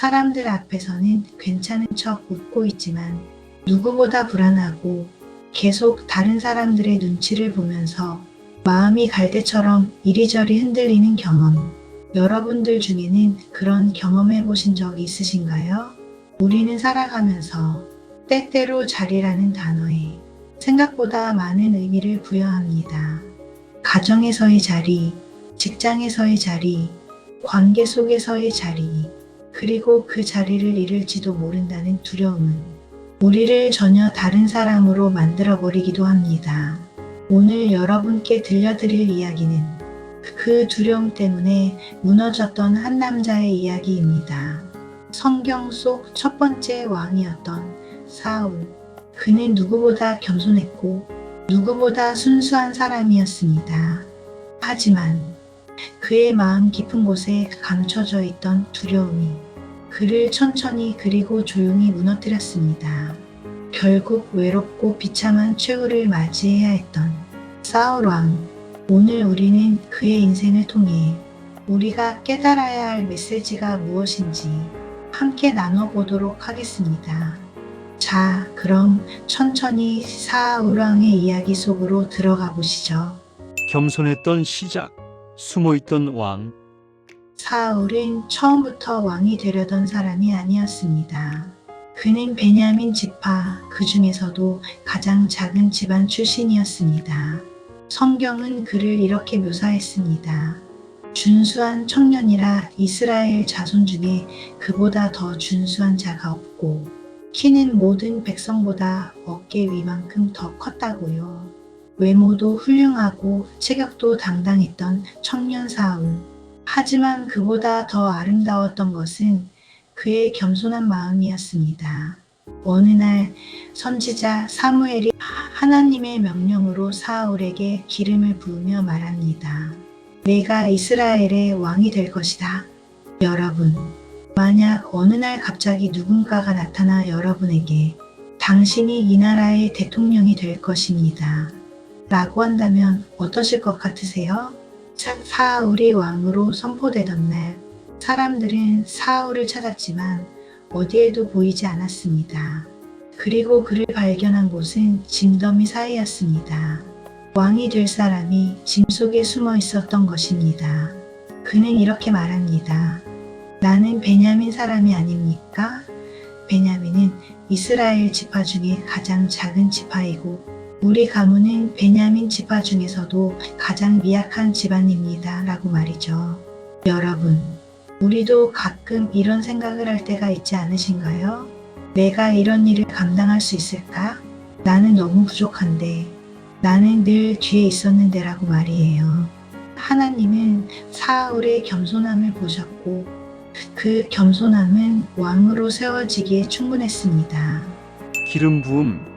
사람들 앞에서는 괜찮은 척 웃고 있지만 누구보다 불안하고 계속 다른 사람들의 눈치를 보면서 마음이 갈대처럼 이리저리 흔들리는 경험. 여러분들 중에는 그런 경험해 보신 적 있으신가요? 우리는 살아가면서 때때로 자리라는 단어에 생각보다 많은 의미를 부여합니다. 가정에서의 자리, 직장에서의 자리, 관계 속에서의 자리, 그리고 그 자리를 잃을지도 모른다는 두려움은 우리를 전혀 다른 사람으로 만들어버리기도 합니다. 오늘 여러분께 들려드릴 이야기는 그 두려움 때문에 무너졌던 한 남자의 이야기입니다. 성경 속 첫 번째 왕이었던 사울. 그는 누구보다 겸손했고 누구보다 순수한 사람이었습니다. 하지만 그의 마음 깊은 곳에 감춰져 있던 두려움이 그를 천천히 그리고 조용히 무너뜨렸습니다. 결국 외롭고 비참한 최후를 맞이해야 했던 사울 왕. 오늘 우리는 그의 인생을 통해 우리가 깨달아야 할 메시지가 무엇인지 함께 나눠보도록 하겠습니다. 자, 그럼 천천히 사울 왕의 이야기 속으로 들어가 보시죠. 겸손했던 시작, 숨어있던 왕, 사울은 처음부터 왕이 되려던 사람이 아니었습니다. 그는 베냐민 지파 그 중에서도 가장 작은 집안 출신이었습니다. 성경은 그를 이렇게 묘사했습니다. 준수한 청년이라 이스라엘 자손 중에 그보다 더 준수한 자가 없고 키는 모든 백성보다 어깨 위만큼 더 컸다고요. 외모도 훌륭하고 체격도 당당했던 청년 사울. 하지만 그보다 더 아름다웠던 것은 그의 겸손한 마음이었습니다. 어느 날 선지자 사무엘이 하나님의 명령으로 사울에게 기름을 부으며 말합니다. 내가 이스라엘의 왕이 될 것이다. 여러분, 만약 어느 날 갑자기 누군가가 나타나 여러분에게 당신이 이 나라의 대통령이 될 것입니다. 라고 한다면 어떠실 것 같으세요? 사- 사울이 왕으로 선포되던 날, 사람들은 사울을 찾았지만 어디에도 보이지 않았습니다. 그리고 그를 발견한 곳은 짐더미 사이였습니다. 왕이 될 사람이 짐 속에 숨어 있었던 것입니다. 그는 이렇게 말합니다. 나는 베냐민 사람이 아닙니까? 베냐민은 이스라엘 지파 중에 가장 작은 지파이고 우리 가문은 베냐민 지파 중에서도 가장 미약한 집안입니다. 라고 말이죠. 여러분, 우리도 가끔 이런 생각을 할 때가 있지 않으신가요? 내가 이런 일을 감당할 수 있을까? 나는 너무 부족한데, 나는 늘 뒤에 있었는데 라고 말이에요. 하나님은 사울의 겸손함을 보셨고, 그 겸손함은 왕으로 세워지기에 충분했습니다. 기름 부음,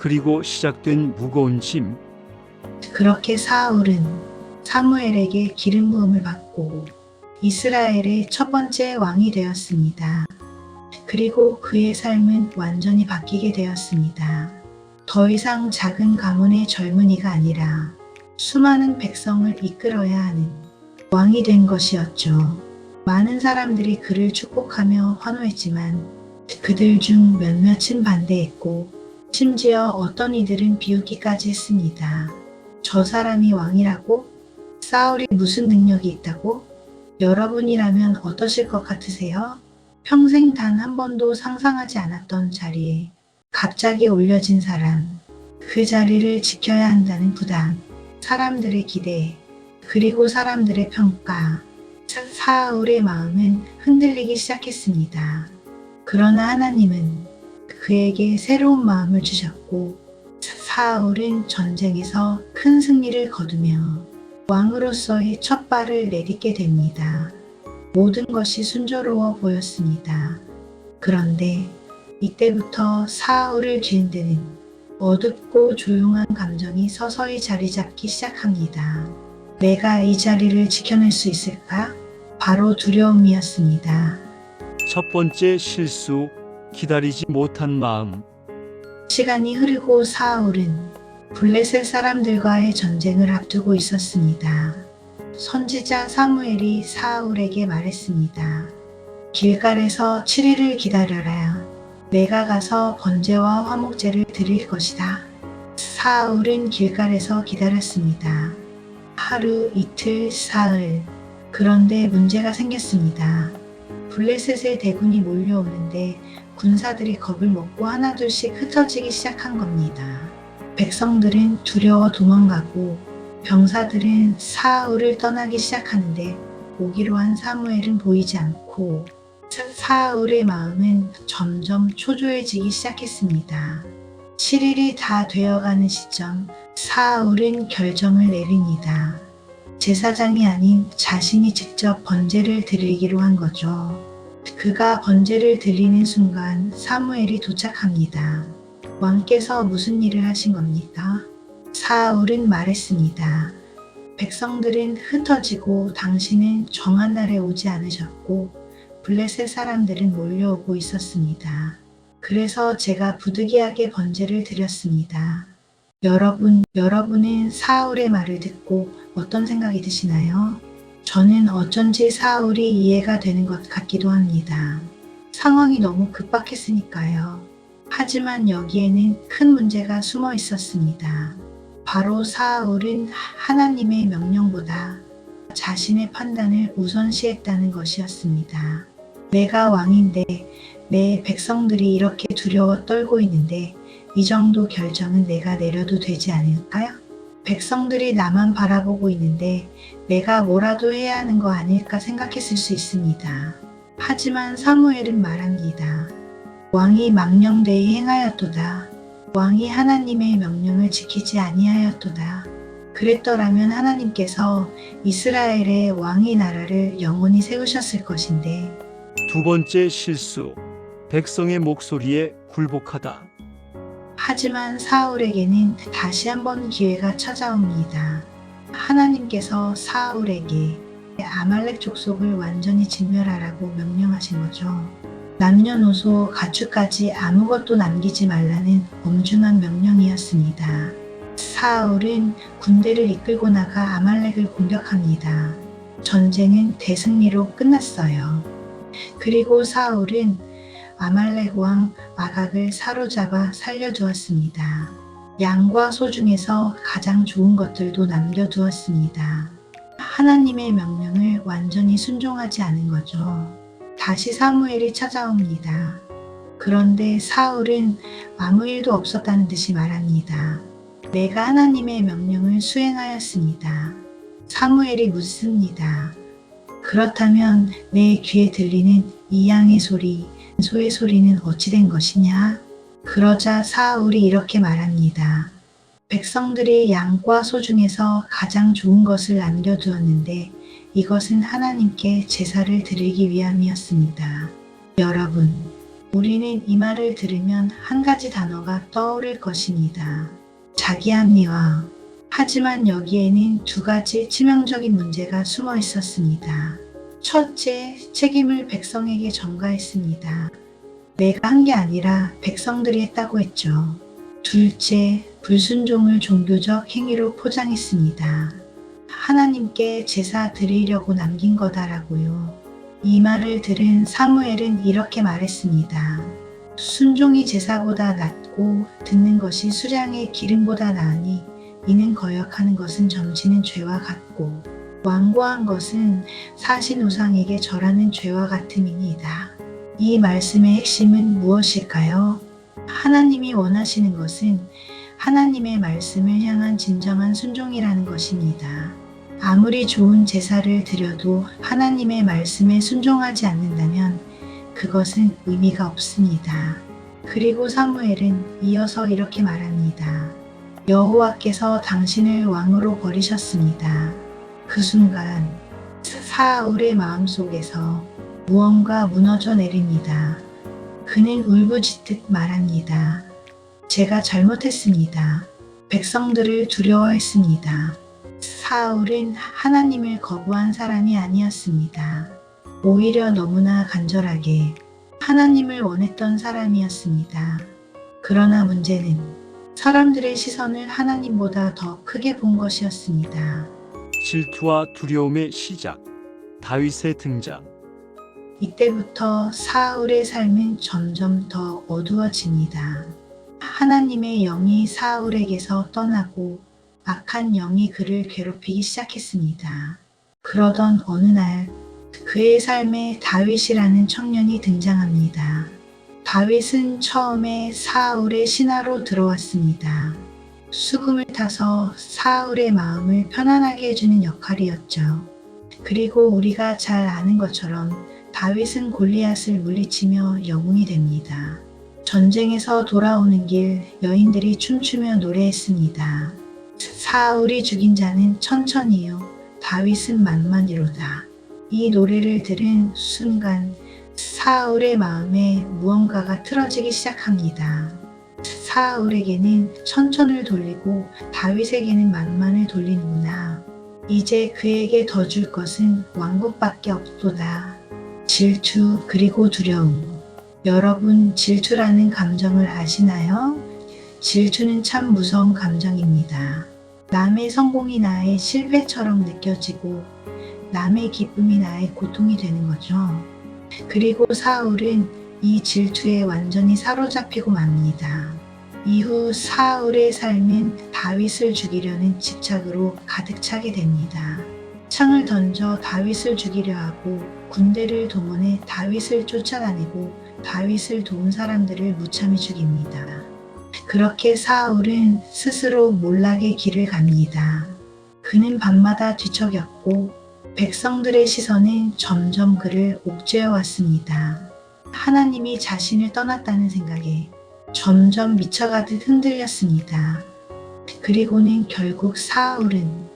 그리고 시작된 무거운 짐, 그렇게 사울은 사무엘에게 기름 부음을 받고 이스라엘의 첫 번째 왕이 되었습니다. 그리고 그의 삶은 완전히 바뀌게 되었습니다. 더 이상 작은 가문의 젊은이가 아니라 수많은 백성을 이끌어야 하는 왕이 된 것이었죠. 많은 사람들이 그를 축복하며 환호했지만 그들 중 몇몇은 반대했고 심지어 어떤 이들은 비웃기까지 했습니다. 저 사람이 왕이라고? 사울이 무슨 능력이 있다고? 여러분이라면 어떠실 것 같으세요? 평생 단 한 번도 상상하지 않았던 자리에 갑자기 올려진 사람, 그 자리를 지켜야 한다는 부담, 사람들의 기대, 그리고 사람들의 평가, 사- 사울의 마음은 흔들리기 시작했습니다. 그러나 하나님은 그에게 새로운 마음을 주셨고 사울은 전쟁에서 큰 승리를 거두며 왕으로서의 첫 발을 내딛게 됩니다. 모든 것이 순조로워 보였습니다. 그런데 이때부터 사울을 뒤흔드는 어둡고 조용한 감정이 서서히 자리 잡기 시작합니다. 내가 이 자리를 지켜낼 수 있을까? 바로 두려움이었습니다. 첫 번째 실수, 기다리지 못한 마음, 시간이 흐르고 사울은 블레셋 사람들과의 전쟁을 앞두고 있었습니다. 선지자 사무엘이 사울에게 말했습니다. 길갈에서 7일을 기다려라. 내가 가서 번제와 화목제를 드릴 것이다. 사울은 길갈에서 기다렸습니다. 하루, 이틀, 사흘. 그런데 문제가 생겼습니다. 블레셋의 대군이 몰려오는데 군사들이 겁을 먹고 하나둘씩 흩어지기 시작한 겁니다. 백성들은 두려워 도망가고 병사들은 사울을 떠나기 시작하는데 오기로 한 사무엘은 보이지 않고 사- 사울의 마음은 점점 초조해지기 시작했습니다. 7일이 다 되어가는 시점 사울은 결정을 내립니다. 제사장이 아닌 자신이 직접 번제를 드리기로 한 거죠. 그가 번제를 드리는 순간 사무엘이 도착합니다. 왕께서 무슨 일을 하신 겁니까? 사울은 말했습니다. 백성들은 흩어지고 당신은 정한 날에 오지 않으셨고 블레셋 사람들은 몰려오고 있었습니다. 그래서 제가 부득이하게 번제를 드렸습니다. 여러분, 여러분은 사울의 말을 듣고 어떤 생각이 드시나요? 저는 어쩐지 사울이 이해가 되는 것 같기도 합니다. 상황이 너무 급박했으니까요. 하지만 여기에는 큰 문제가 숨어 있었습니다. 바로 사울은 하나님의 명령보다 자신의 판단을 우선시했다는 것이었습니다. 내가 왕인데 내 백성들이 이렇게 두려워 떨고 있는데 이 정도 결정은 내가 내려도 되지 않을까요? 백성들이 나만 바라보고 있는데 내가 뭐라도 해야 하는 거 아닐까 생각했을 수 있습니다. 하지만 사무엘은 말합니다. 왕이 망령되이 행하였도다. 왕이 하나님의 명령을 지키지 아니하였도다. 그랬더라면 하나님께서 이스라엘의 왕의 나라를 영원히 세우셨을 것인데 두 번째 실수. 백성의 목소리에 굴복하다. 하지만 사울에게는 다시 한번 기회가 찾아옵니다. 하나님께서 사울에게 아말렉 족속을 완전히 진멸하라고 명령하신 거죠. 남녀노소 가축까지 아무것도 남기지 말라는 엄중한 명령이었습니다. 사울은 군대를 이끌고 나가 아말렉을 공격합니다. 전쟁은 대승리로 끝났어요. 그리고 사울은 아말렉 왕 마각을 사로잡아 살려두었습니다. 양과 소 중에서 가장 좋은 것들도 남겨두었습니다. 하나님의 명령을 완전히 순종하지 않은 거죠. 다시 사무엘이 찾아옵니다. 그런데 사울은 아무 일도 없었다는 듯이 말합니다. 내가 하나님의 명령을 수행하였습니다. 사무엘이 묻습니다. 그렇다면 내 귀에 들리는 이 양의 소리, 소의 소리는 어찌 된 것이냐? 그러자 사울이 이렇게 말합니다. 백성들이 양과 소 중에서 가장 좋은 것을 남겨두었는데 이것은 하나님께 제사를 드리기 위함이었습니다. 여러분, 우리는 이 말을 들으면 한 가지 단어가 떠오를 것입니다. 자기 합리화. 하지만 여기에는 두 가지 치명적인 문제가 숨어 있었습니다. 첫째, 책임을 백성에게 전가했습니다. 내가 한 게 아니라 백성들이 했다고 했죠. 둘째, 불순종을 종교적 행위로 포장했습니다. 하나님께 제사 드리려고 남긴 거다라고요. 이 말을 들은 사무엘은 이렇게 말했습니다. 순종이 제사보다 낫고 듣는 것이 수량의 기름보다 나으니 이는 거역하는 것은 점치는 죄와 같고 완고한 것은 사신 우상에게 절하는 죄와 같음이니이다. 이 말씀의 핵심은 무엇일까요? 하나님이 원하시는 것은 하나님의 말씀을 향한 진정한 순종이라는 것입니다. 아무리 좋은 제사를 드려도 하나님의 말씀에 순종하지 않는다면 그것은 의미가 없습니다. 그리고 사무엘은 이어서 이렇게 말합니다. 여호와께서 당신을 왕으로 버리셨습니다. 그 순간 사울의 마음속에서 무언가 무너져 내립니다. 그는 울부짖듯 말합니다. 제가 잘못했습니다. 백성들을 두려워했습니다. 사울은 하나님을 거부한 사람이 아니었습니다. 오히려 너무나 간절하게 하나님을 원했던 사람이었습니다. 그러나 문제는 사람들의 시선을 하나님보다 더 크게 본 것이었습니다. 질투와 두려움의 시작. 다윗의 등장. 이때부터 사울의 삶은 점점 더 어두워집니다. 하나님의 영이 사울에게서 떠나고 악한 영이 그를 괴롭히기 시작했습니다. 그러던 어느 날 그의 삶에 다윗이라는 청년이 등장합니다. 다윗은 처음에 사울의 신하로 들어왔습니다. 수금을 타서 사울의 마음을 편안하게 해주는 역할이었죠. 그리고 우리가 잘 아는 것처럼 다윗은 골리앗을 물리치며 영웅이 됩니다. 전쟁에서 돌아오는 길 여인들이 춤추며 노래했습니다. 사울이 죽인 자는 천천히요, 다윗은 만만이로다. 이 노래를 들은 순간 사울의 마음에 무언가가 틀어지기 시작합니다. 사울에게는 천천을 돌리고 다윗에게는 만만을 돌리는구나. 이제 그에게 더 줄 것은 왕국밖에 없도다. 질투 그리고 두려움. 여러분 질투라는 감정을 아시나요? 질투는 참 무서운 감정입니다. 남의 성공이 나의 실패처럼 느껴지고 남의 기쁨이 나의 고통이 되는 거죠. 그리고 사울은 이 질투에 완전히 사로잡히고 맙니다. 이후 사울의 삶은 다윗을 죽이려는 집착으로 가득 차게 됩니다. 창을 던져 다윗을 죽이려 하고 군대를 동원해 다윗을 쫓아다니고 다윗을 도운 사람들을 무참히 죽입니다. 그렇게 사울은 스스로 몰락의 길을 갑니다. 그는 밤마다 뒤척였고 백성들의 시선은 점점 그를 옥죄어 왔습니다. 하나님이 자신을 떠났다는 생각에 점점 미쳐가듯 흔들렸습니다. 그리고는 결국 사울은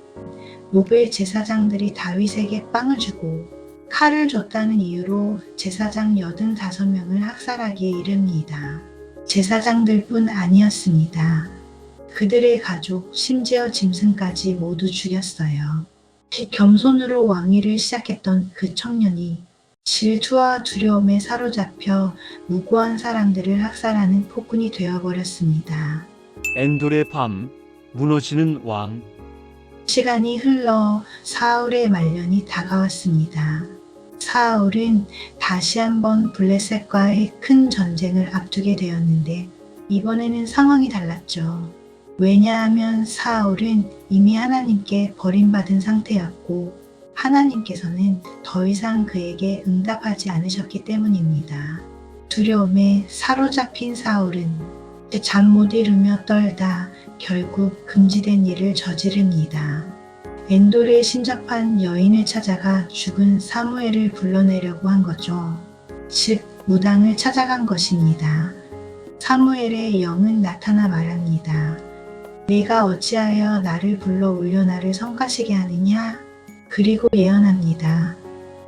노벨 제사장들이 다윗에게 빵을 주고 칼을 줬다는 이유로 제사장 85명을 학살하기에 이릅니다. 제사장들뿐 아니었습니다. 그들의 가족, 심지어 짐승까지 모두 죽였어요. 겸손으로 왕위를 시작했던 그 청년이 질투와 두려움에 사로잡혀 무고한 사람들을 학살하는 폭군이 되어버렸습니다. 엔돌의 밤, 무너지는 왕, 시간이 흘러 사울의 말년이 다가왔습니다. 사울은 다시 한번 블레셋과의 큰 전쟁을 앞두게 되었는데 이번에는 상황이 달랐죠. 왜냐하면 사울은 이미 하나님께 버림받은 상태였고 하나님께서는 더 이상 그에게 응답하지 않으셨기 때문입니다. 두려움에 사로잡힌 사울은 잠 못 이루며 떨다 결국 금지된 일을 저지릅니다. 엔돌에 신접한 여인을 찾아가 죽은 사무엘을 불러내려고 한 거죠. 즉, 무당을 찾아간 것입니다. 사무엘의 영은 나타나 말합니다. 네가 어찌하여 나를 불러 올려 나를 성가시게 하느냐? 그리고 예언합니다.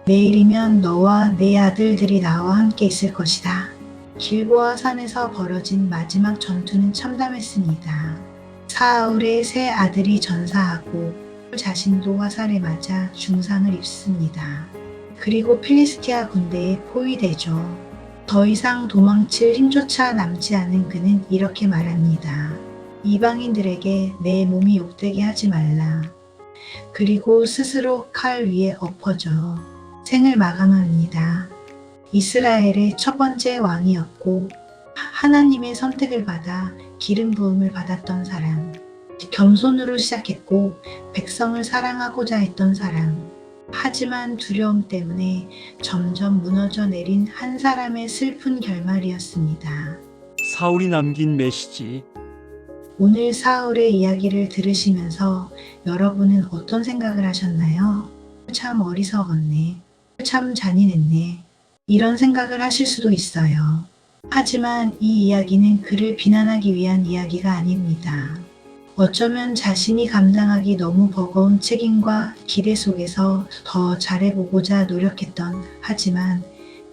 내일이면 너와 내 아들들이 나와 함께 있을 것이다. 길보아 산에서 벌어진 마지막 전투는 참담했습니다. 사울의 세 아들이 전사하고 자신도 화살에 맞아 중상을 입습니다. 그리고 필리스티아 군대에 포위되죠. 더 이상 도망칠 힘조차 남지 않은 그는 이렇게 말합니다. 이방인들에게 내 몸이 욕되게 하지 말라. 그리고 스스로 칼 위에 엎어져 생을 마감합니다. 이스라엘의 첫 번째 왕이었고 하나님의 선택을 받아 기름 부음을 받았던 사람. 겸손으로 시작했고 백성을 사랑하고자 했던 사람. 하지만 두려움 때문에 점점 무너져 내린 한 사람의 슬픈 결말이었습니다. 사울이 남긴 메시지, 오늘 사울의 이야기를 들으시면서 여러분은 어떤 생각을 하셨나요? 참 어리석었네. 참 잔인했네. 이런 생각을 하실 수도 있어요. 하지만 이 이야기는 그를 비난하기 위한 이야기가 아닙니다. 어쩌면 자신이 감당하기 너무 버거운 책임과 기대 속에서 더 잘해보고자 노력했던 하지만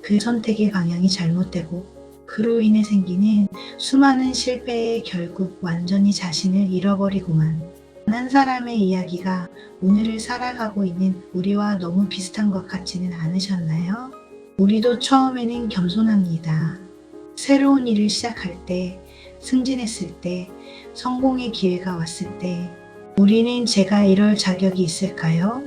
그 선택의 방향이 잘못되고 그로 인해 생기는 수많은 실패에 결국 완전히 자신을 잃어버리고만 한 사람의 이야기가 오늘을 살아가고 있는 우리와 너무 비슷한 것 같지는 않으셨나요? 우리도 처음에는 겸손합니다. 새로운 일을 시작할 때, 승진했을 때, 성공의 기회가 왔을 때, 우리는 제가 이럴 자격이 있을까요?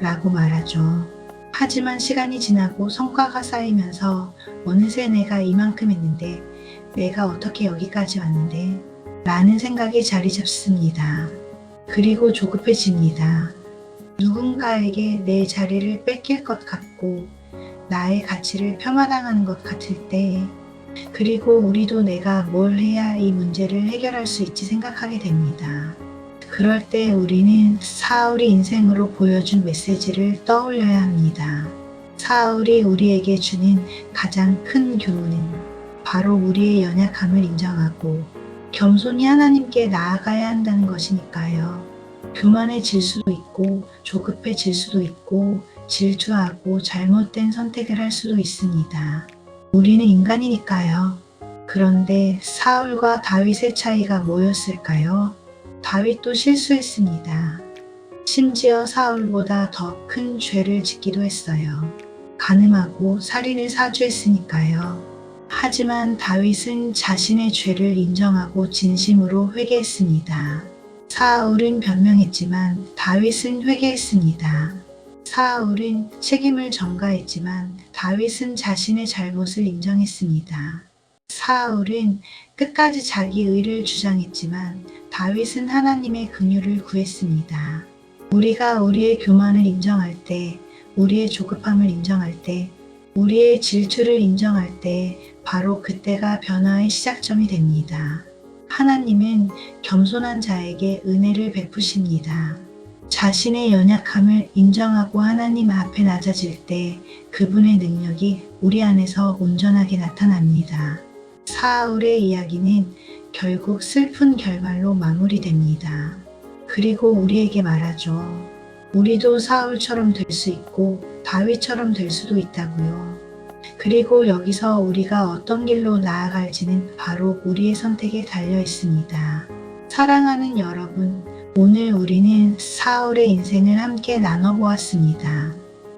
라고 말하죠. 하지만 시간이 지나고 성과가 쌓이면서 어느새 내가 이만큼 했는데 내가 어떻게 여기까지 왔는데 라는 생각이 자리 잡습니다. 그리고 조급해집니다. 누군가에게 내 자리를 뺏길 것 같고 나의 가치를 폄하당하는 것 같을 때 그리고 우리도 내가 뭘 해야 이 문제를 해결할 수 있지 생각하게 됩니다. 그럴 때 우리는 사울이 인생으로 보여준 메시지를 떠올려야 합니다. 사울이 우리에게 주는 가장 큰 교훈은 바로 우리의 연약함을 인정하고 겸손히 하나님께 나아가야 한다는 것이니까요. 교만해질 수도 있고 조급해질 수도 있고 질투하고 잘못된 선택을 할 수도 있습니다. 우리는 인간이니까요. 그런데 사울과 다윗의 차이가 뭐였을까요? 다윗도 실수했습니다. 심지어 사울보다 더 큰 죄를 짓기도 했어요. 가늠하고 살인을 사주했으니까요. 하지만 다윗은 자신의 죄를 인정하고 진심으로 회개했습니다. 사울은 변명했지만 다윗은 회개했습니다. 사울은 책임을 전가했지만 다윗은 자신의 잘못을 인정했습니다. 사울은 끝까지 자기 의를 주장했지만 다윗은 하나님의 긍휼을 구했습니다. 우리가 우리의 교만을 인정할 때, 우리의 조급함을 인정할 때, 우리의 질투를 인정할 때 바로 그때가 변화의 시작점이 됩니다. 하나님은 겸손한 자에게 은혜를 베푸십니다. 자신의 연약함을 인정하고 하나님 앞에 낮아질 때 그분의 능력이 우리 안에서 온전하게 나타납니다. 사울의 이야기는 결국 슬픈 결말로 마무리됩니다. 그리고 우리에게 말하죠. 우리도 사울처럼 될 수 있고 다윗처럼 될 수도 있다고요. 그리고 여기서 우리가 어떤 길로 나아갈지는 바로 우리의 선택에 달려 있습니다. 사랑하는 여러분, 오늘 우리는 사울의 인생을 함께 나눠보았습니다.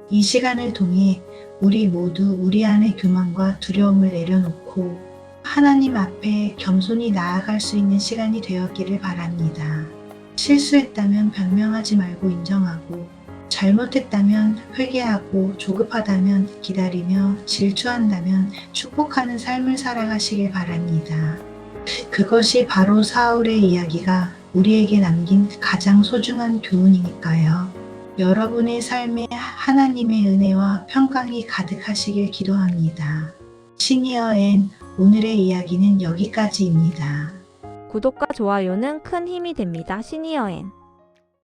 이 시간을 통해 우리 모두 우리 안의 교만과 두려움을 내려놓고 하나님 앞에 겸손히 나아갈 수 있는 시간이 되었기를 바랍니다. 실수했다면 변명하지 말고 인정하고 잘못했다면 회개하고 조급하다면 기다리며 질투한다면 축복하는 삶을 살아가시길 바랍니다. 그것이 바로 사울의 이야기가 우리에게 남긴 가장 소중한 교훈이니까요. 여러분의 삶에 하나님의 은혜와 평강이 가득하시길 기도합니다. 시니어 앤 오늘의 이야기는 여기까지입니다. 구독과 좋아요는 큰 힘이 됩니다. 시니어엔.